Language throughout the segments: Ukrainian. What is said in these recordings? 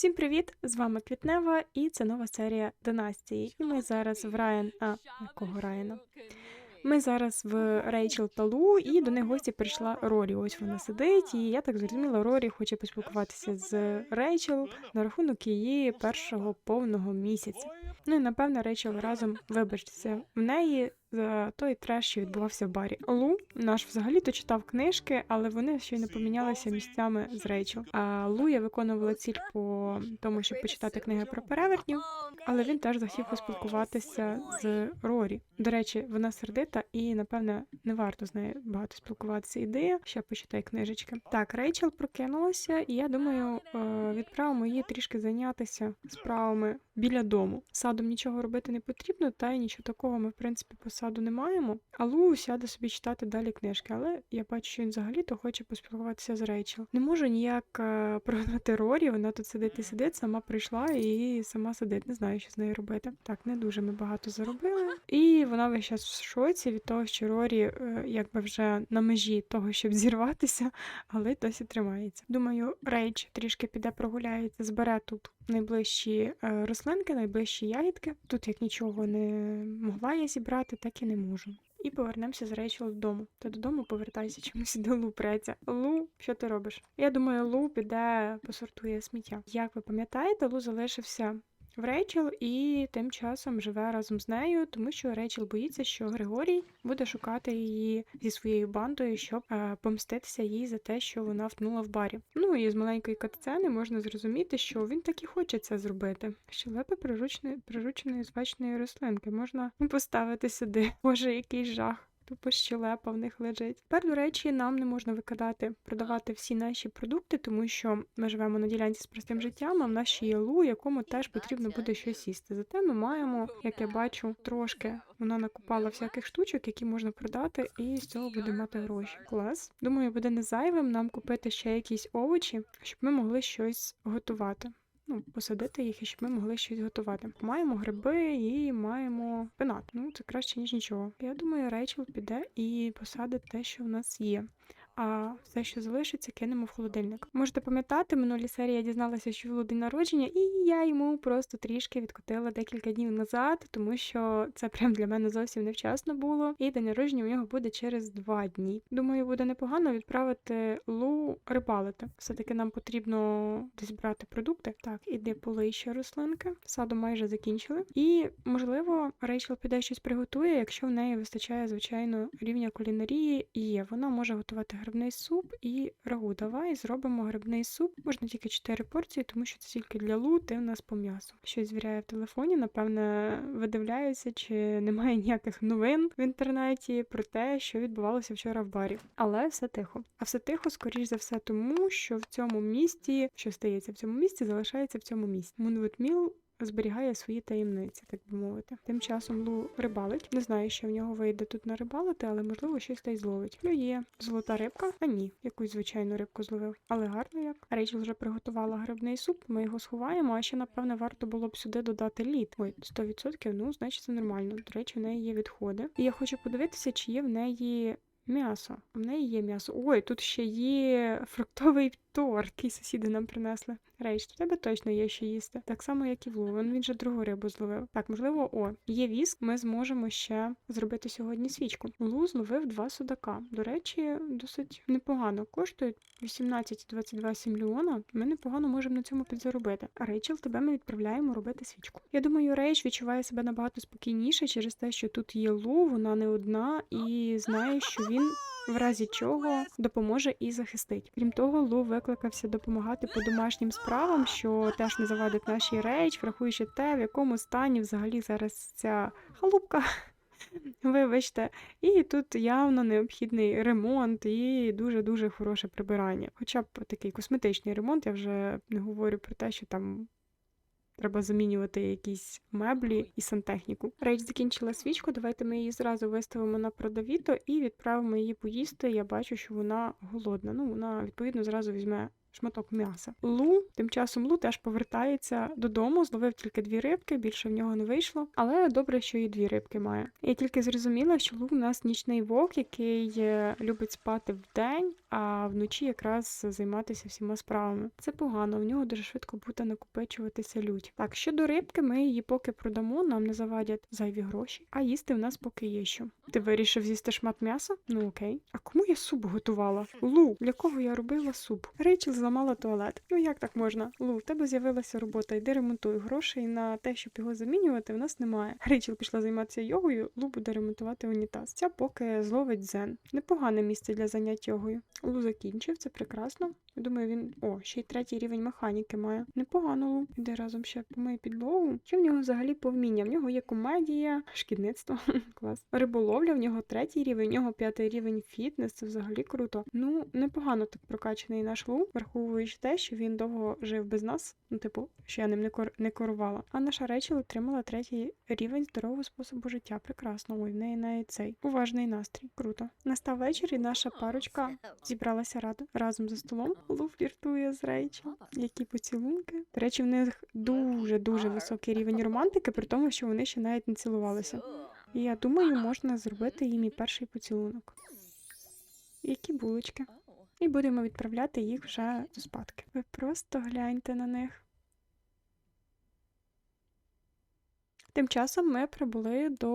Всім привіт! З вами Квітнева, і це нова серія Династії. І ми зараз в Райан. А, якого Райана? Ми зараз в Рейчел Талу, і до них гості прийшла Рорі. Ось вона сидить, і я так зрозуміла, Рорі хоче поспілкуватися з Рейчел на рахунок її першого повного місяця. Ну і напевно Рейчел разом вибачиться в неї за той треш, що відбувався в барі. Лу наш взагалі-то читав книжки, але вони ще й не помінялися місцями з Рейчел. А Лу я виконувала ціль по тому, щоб почитати книги про перевертнів, але він теж захотів поспілкуватися з Рорі. До речі, вона сердита і, напевне, не варто з нею багато спілкуватися. Ідея, ще почитай книжечки. Так, Рейчел прокинулася, і я думаю, е, відправимо її трішки зайнятися справами біля дому. Садом нічого робити не потрібно, та й нічого такого ми, в принципі, по саду не маємо. А Лу сяде собі читати далі книжки, але я бачу, що він взагалі-то хоче поспілкуватися з Рейчел. Не можу ніяк е, прогнати Рорі, вона тут сидить і сидить, сама прийшла і сама сидить. Не знаю, що з нею робити. Так, не дуже ми багато заробили. І вона весь час в шоці від того, що Рорі е, якби вже на межі того, щоб зірватися, але досі тримається. Думаю, Рейч трішки піде прогуляється, збере тут найближчі е, рослинки, найближчі ягідки. Тут як нічого не могла я зібрати, так і не можу. І повернемося з Рейчел додому. Та додому повертайся чомусь до Лу преться. Лу, що ти робиш? Я думаю, Лу піде посортує сміття. Як ви пам'ятаєте, Лу залишився в Рейчел і тим часом живе разом з нею, тому що Рейчел боїться, що Григорій буде шукати її зі своєю бандою, щоб е, помститися їй за те, що вона втнула в барі. Ну і з маленької катсцени можна зрозуміти, що він так і хоче це зробити. Щелепи приручної прирученої звачної рослинки можна поставити сюди. Боже, який жах. Тупо щелепа в них лежить. Тепер, до речі, нам не можна викидати, продавати всі наші продукти, тому що ми живемо на ділянці з простим життям, а в нашій ЄЛУ, якому теж потрібно буде щось їсти. Зате ми маємо, як я бачу, трошки вона накупала всяких штучок, які можна продати, і з цього буде мати гроші. Клас. Думаю, буде не зайвим нам купити ще якісь овочі, щоб ми могли щось готувати ну, посадити їх і щоб ми могли щось готувати. Маємо гриби і маємо пенат. Ну це краще ніж нічого. Я думаю, Рейчел піде і посадить те, що в нас є а все, що залишиться, кинемо в холодильник. Можете пам'ятати, минулі серії я дізналася, що було день народження, і я йому просто трішки відкотила декілька днів назад, тому що це прям для мене зовсім невчасно було. І день народження у нього буде через два дні. Думаю, буде непогано відправити Лу рибалити. Все-таки нам потрібно десь брати продукти. Так, іди полий рослинки. Саду майже закінчили. І, можливо, Рейчел піде щось приготує, якщо в неї вистачає, звичайно, рівня кулінарії є. Вона може готувати грибний суп і рагу. Давай зробимо грибний суп. Можна тільки 4 порції, тому що це тільки для лути в нас по м'ясу. Щось звіряє в телефоні, напевне, видивляюся, чи немає ніяких новин в інтернеті про те, що відбувалося вчора в барі. Але все тихо. А все тихо, скоріш за все, тому що в цьому місті, що стається в цьому місті, залишається в цьому. Moonwood Mill зберігає свої таємниці, так би мовити. Тим часом Лу рибалить. Не знаю, що в нього вийде тут нарибалити, але можливо щось та й зловить. Ну є золота рибка, а ні, якусь звичайну рибку зловив. Але гарно як. Рейчел вже приготувала грибний суп. Ми його сховаємо, а ще, напевне, варто було б сюди додати лід. Ой, 100%, ну, значить, це нормально. До речі, в неї є відходи. І я хочу подивитися, чи є в неї. М'ясо. В неї є м'ясо. Ой, тут ще є фруктовий торт, який сусіди нам принесли. Рейч, в тебе точно є що їсти. Так само, як і в Лу. Він же другу рибу зловив. Так, можливо, о, є віск. Ми зможемо ще зробити сьогодні свічку. Лу зловив два судака. До речі, досить непогано. Коштують 18-22 мільйона. Ми непогано можемо на цьому підзаробити. А Рейчел, тебе ми відправляємо робити свічку. Я думаю, Рейч відчуває себе набагато спокійніше через те, що тут є Лу, вона не одна, і знає, що він в разі чого допоможе і захистить. Крім того, Лу викликався допомагати по домашнім справам, що теж не завадить нашій рейч, врахуючи те, в якому стані взагалі зараз ця халупка. Вибачте, і тут явно необхідний ремонт і дуже-дуже хороше прибирання. Хоча б такий косметичний ремонт, я вже не говорю про те, що там Треба замінювати якісь меблі і сантехніку. Рейч закінчила свічку. Давайте ми її зразу виставимо на продавіто і відправимо її поїсти. Я бачу, що вона голодна. Ну, вона відповідно зразу візьме шматок м'яса. Лу, тим часом Лу теж повертається додому, зловив тільки дві рибки, більше в нього не вийшло. Але добре, що і дві рибки має. Я тільки зрозуміла, що Лу у нас нічний вовк, який е, любить спати вдень, а вночі якраз займатися всіма справами. Це погано, в нього дуже швидко буде накопичуватися лють. Так, щодо рибки, ми її поки продамо, нам не завадять зайві гроші, а їсти в нас поки є що. Ти вирішив з'їсти шмат м'яса? Ну окей. А кому я суп готувала? Лу, для кого я робила суп? Рейчел зламала туалет. Ну як так можна? Лу, в тебе з'явилася робота, йди ремонтуй. Грошей на те, щоб його замінювати, в нас немає. Рейчел пішла займатися йогою, Лу буде ремонтувати унітаз. Ця поки зловить дзен. Непогане місце для занять йогою. Лу закінчив, це прекрасно. Думаю, він. О, ще й третій рівень механіки має. Непогано Лу. Іде разом ще помиє підлогу. Що в нього взагалі по вміння? В нього є комедія, шкідництво. Клас. Риболовля, в нього третій рівень, в нього п'ятий рівень фітнес. Це взагалі круто. Ну, непогано так прокачаний наш Лу, враховуючи те, що він довго жив без нас. Ну, типу, що я ним не кор не керувала. А наша Рейчел отримала третій рівень здорового способу життя. Прекрасно. Ой, в неї навіть цей уважний настрій. Круто. Настав вечір, і наша парочка зібралася рад- разом за столом. Лу фліртує з Рейчел. Які поцілунки. До речі, в них дуже дуже високий рівень романтики, при тому, що вони ще навіть не цілувалися. І я думаю, можна зробити їм і перший поцілунок. Які булочки. І будемо відправляти їх вже до спадки. Ви просто гляньте на них. Тим часом ми прибули до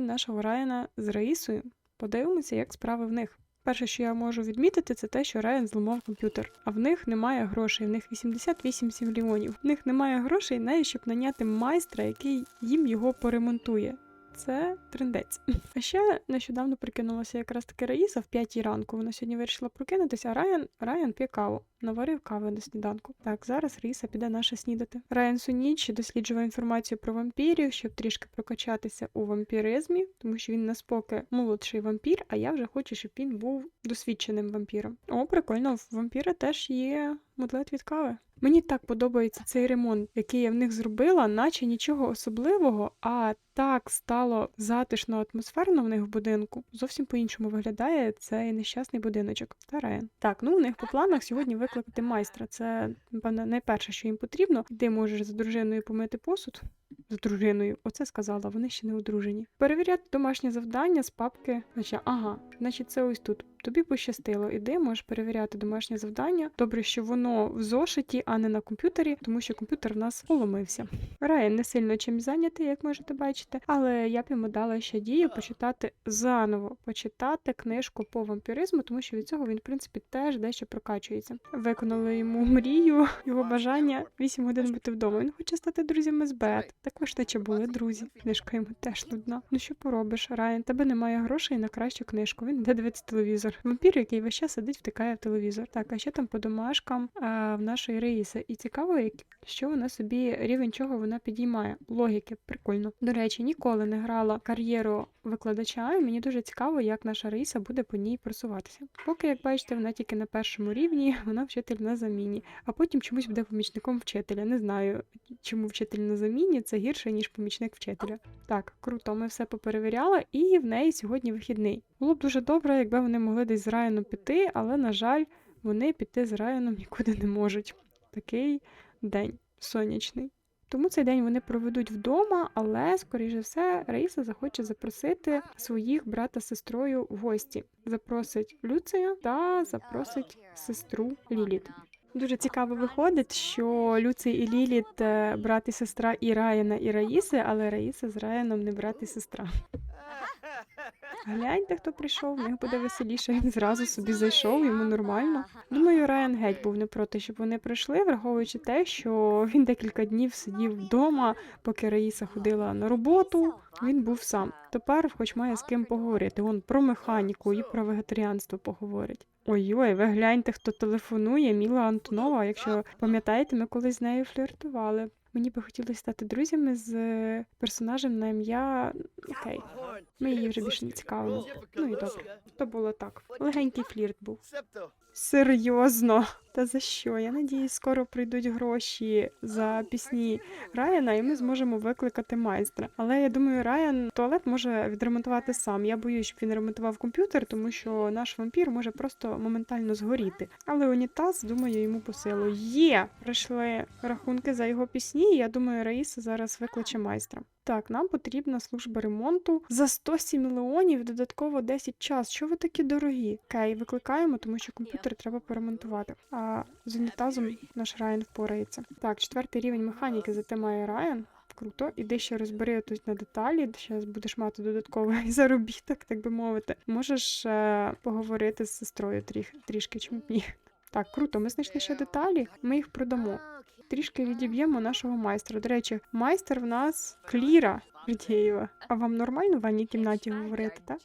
нашого Райана з Раїсою. Подивимося, як справи в них. Перше, що я можу відмітити, це те, що Райан зламав комп'ютер, а в них немає грошей. В них 88 мільйонів. В них немає грошей навіть щоб наняти майстра, який їм його поремонтує. Це трендець. А ще нещодавно прикинулася якраз таки Раїса в п'ятій ранку. Вона сьогодні вирішила прокинутися, а Райан, Райан п'є каву. Наварив кави на сніданку. Так, зараз Раїса піде наша снідати. Райан всю ніч досліджував інформацію про вампірів, щоб трішки прокачатися у вампіризмі, тому що він нас поки молодший вампір, а я вже хочу, щоб він був досвідченим вампіром. О, прикольно, в вампіра теж є модлет від кави. Мені так подобається цей ремонт, який я в них зробила, наче нічого особливого, а так стало затишно атмосферно в них в будинку. Зовсім по-іншому виглядає цей нещасний будиночок. Та Так, ну у них по планах сьогодні викликати майстра. Це, напевно, найперше, що їм потрібно. Ти можеш з дружиною помити посуд. З дружиною, оце сказала, вони ще не одружені. Перевіряти домашнє завдання з папки. Значить, ага, значить, це ось тут. Тобі пощастило. Іди, можеш перевіряти домашнє завдання. Добре, що воно в зошиті, а не на комп'ютері, тому що комп'ютер в нас поломився. Райан не сильно чим зайнятий, як можете бачити, але я б йому дала ще дію почитати заново, почитати книжку по вампіризму, тому що від цього він, в принципі, теж дещо прокачується. Виконали йому мрію, його бажання 8 годин бути вдома. Він хоче стати друзями з Бет. Також наче були друзі. Книжка йому теж нудна. Ну що поробиш, Райан? Тебе немає грошей на кращу книжку. Він йде дивитися телевізор. Вампір, який весь час сидить, втикає в телевізор. Так, а що там по домашкам а, в нашої Раїси? І цікаво, що вона собі рівень чого вона підіймає. Логіки, прикольно. До речі, ніколи не грала кар'єру викладача, і мені дуже цікаво, як наша Раїса буде по ній просуватися. Поки, як бачите, вона тільки на першому рівні, вона вчитель на заміні, а потім чомусь буде помічником вчителя. Не знаю, чому вчитель на заміні це гірше, ніж помічник вчителя. Так, круто, ми все поперевіряли, і в неї сьогодні вихідний. Було б дуже добре, якби вони могли десь з Райаном піти, але, на жаль, вони піти з Райаном нікуди не можуть. Такий день сонячний. Тому цей день вони проведуть вдома, але, скоріше все, Раїса захоче запросити своїх брата з сестрою в гості. Запросить Люція та запросить сестру Ліліт. Дуже цікаво виходить, що Люци і Ліліт е, брат і сестра і Раяна, і Раїси, але Раїса з Раяном не брат і сестра. Гляньте, хто прийшов, в них буде веселіше. Він зразу собі зайшов, йому нормально. Думаю, Райан геть був не проти, щоб вони прийшли, враховуючи те, що він декілька днів сидів вдома, поки Раїса ходила на роботу. Він був сам. Тепер, хоч має з ким поговорити. Он про механіку і про вегетаріанство поговорить. Ой-ой, ви гляньте, хто телефонує, Міла Антонова. Якщо пам'ятаєте, ми колись з нею фліртували. Мені би хотілося стати друзями з персонажем на ім'я. Окей, ми її вже більше не цікавимо. Ну і добре. То було так. Легенький флірт був. Серйозно. Та за що? Я надіюсь, скоро прийдуть гроші за пісні Райана, і ми зможемо викликати майстра. Але я думаю, Райан туалет може відремонтувати сам. Я боюсь, щоб він ремонтував комп'ютер, тому що наш вампір може просто моментально згоріти. Але унітаз, думаю, йому по силу. Є! Прийшли рахунки за його пісні. і Я думаю, Раїса зараз викличе майстра. Так, нам потрібна служба ремонту за 107 мільйонів, додатково 10 час. Що ви такі дорогі? Окей, викликаємо, тому що комп'ютер треба поремонтувати. А з унітазом наш Райан впорається. Так, четвертий рівень механіки зате має Райан. Круто, іди ще розбери тут на деталі, зараз будеш мати додатковий заробіток, так би мовити. Можеш е, поговорити з сестрою тріх, трішки, чому б ні. Так, круто, ми знайшли ще деталі, ми їх продамо. Трішки відіб'ємо нашого майстра. До речі, майстер в нас Кліра Рдєєва. А вам нормально в ванній кімнаті говорити, так?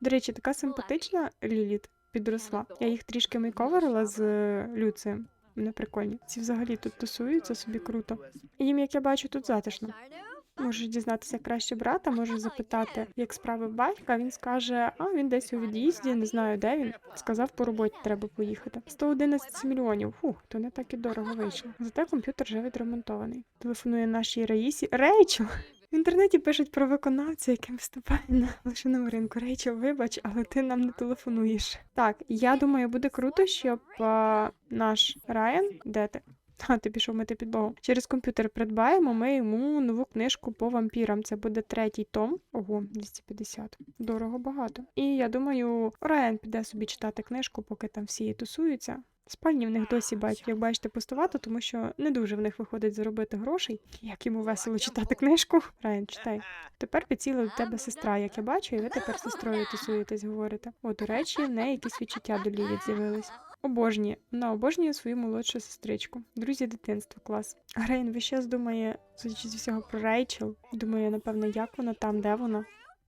До речі, така симпатична Ліліт підросла. Я їх трішки мейковерила з е, Люцієм. Вони прикольні. Ці взагалі тут тусуються собі круто. Їм, як я бачу, тут затишно. Можеш дізнатися краще брата, можеш запитати, як справи батька. Він скаже, а він десь у від'їзді, не знаю, де він. Сказав, по роботі треба поїхати. 111 мільйонів. Фух, то не так і дорого вийшло. Зате комп'ютер вже відремонтований. Телефонує нашій Раїсі. Рейчел! В інтернеті пишуть про виконавця, який виступає на лишеному ринку. Рейчел, вибач, але ти нам не телефонуєш. Так, я думаю, буде круто, щоб а, наш Райан, де ти? А, ти пішов мити підлогу. Через комп'ютер придбаємо ми йому нову книжку по вампірам. Це буде третій том. Ого, 250. Дорого багато. І я думаю, Райан піде собі читати книжку, поки там всі тусуються. Спальні в них досі бачу, як бачите, пустувато, тому що не дуже в них виходить заробити грошей. Як йому весело читати книжку. Райан, читай. Тепер підсіла до тебе сестра, як я бачу, і ви тепер з сестрою тусуєтесь, говорите. О, до речі, в неї якісь відчуття до Лілі з'явились. Обожнює. Вона обожнює свою молодшу сестричку. Друзі дитинства, клас. Грейн Рейн весь час думає, судячи з усього про Рейчел, думає, напевно, як вона там, де вона,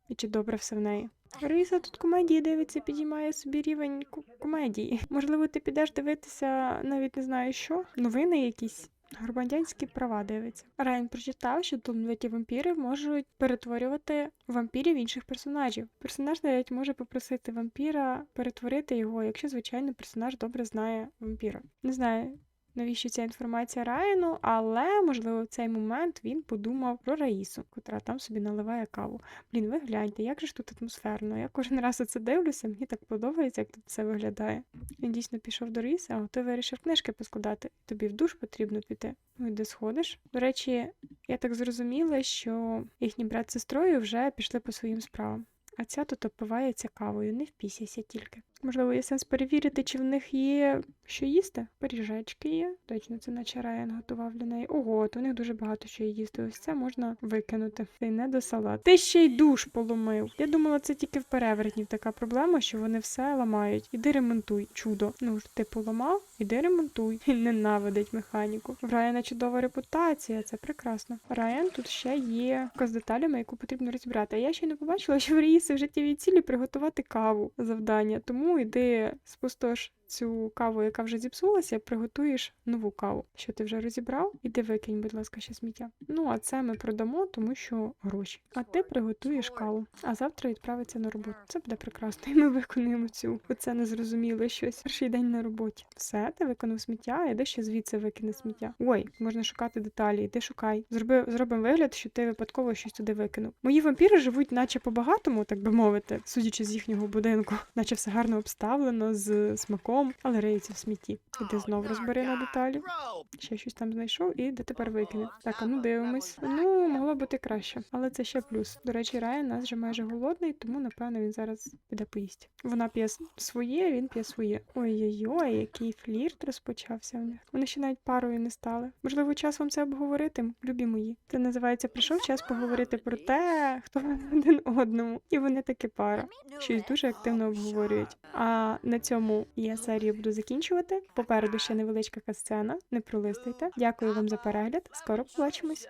і чи добре все в неї. Риса тут комедії дивиться, підіймає собі рівень комедії. Можливо, ти підеш дивитися навіть не знаю що, новини якісь. Громадянські права дивиться. Райан прочитав, що талановиті вампіри можуть перетворювати вампірів інших персонажів. Персонаж навіть може попросити вампіра перетворити його, якщо, звичайно, персонаж добре знає вампіра. Не знаю. Навіщо ця інформація Райану, але можливо в цей момент він подумав про Раїсу, котра там собі наливає каву. Блін, ви гляньте, як же ж тут атмосферно. Я кожен раз оце дивлюся, мені так подобається, як тут все виглядає. Він дійсно пішов до Раїси, а ти вирішив книжки поскладати. Тобі в душ потрібно піти. Ну і де сходиш? До речі, я так зрозуміла, що їхній брат з сестрою вже пішли по своїм справам. А ця тут опивається кавою, не впісяйся тільки. Можливо, є сенс перевірити, чи в них є що їсти. Пиріжечки є. Точно, це наче Райан готував для неї. Ого, то у них дуже багато що їсти. Ось це можна викинути. Ти не до салат. Ти ще й душ поломив. Я думала, це тільки в перевертнів така проблема, що вони все ламають. Іди ремонтуй. Чудо. Ну ж ти поламав, іди ремонтуй. Він ненавидить механіку. В Райана чудова репутація, це прекрасно. Райан тут ще є з деталями, яку потрібно розібрати. А я ще й не побачила, що в Ріїси в життєвій цілі приготувати каву завдання. Тому йди спустош цю каву, яка вже зіпсулася, приготуєш нову каву. Що ти вже розібрав? Іди викинь, будь ласка, ще сміття. Ну а це ми продамо, тому що гроші. А ти приготуєш каву, а завтра відправиться на роботу. Це буде прекрасно. І ми виконуємо цю. Оце незрозуміле щось. Перший день на роботі. Все, ти виконав сміття, іди ще звідси викине сміття. Ой, можна шукати деталі. Іди шукай. Зроби зробимо вигляд, що ти випадково щось туди викинув. Мої вампіри живуть, наче по-багатому, так би мовити, судячи з їхнього будинку, наче все гарно обставлено з смаком, але риється в смітті. Іди знов розбери на деталі. Ще щось там знайшов і де тепер викине. Так, а ну дивимось. Ну, могло бути краще, але це ще плюс. До речі, Райан нас вже майже голодний, тому напевно він зараз піде поїсть. Вона п'є своє, він п'є своє. Ой-ой-ой, який флірт розпочався в них. Вони ще навіть парою не стали. Можливо, час вам це обговорити, любі мої. Це називається прийшов час поговорити про те, хто один одному. І вони таки пара. Щось дуже активно обговорюють. А на цьому я серію буду закінчувати. Попереду ще невеличка касцена. Не пролистуйте. Дякую вам за перегляд. Скоро побачимось.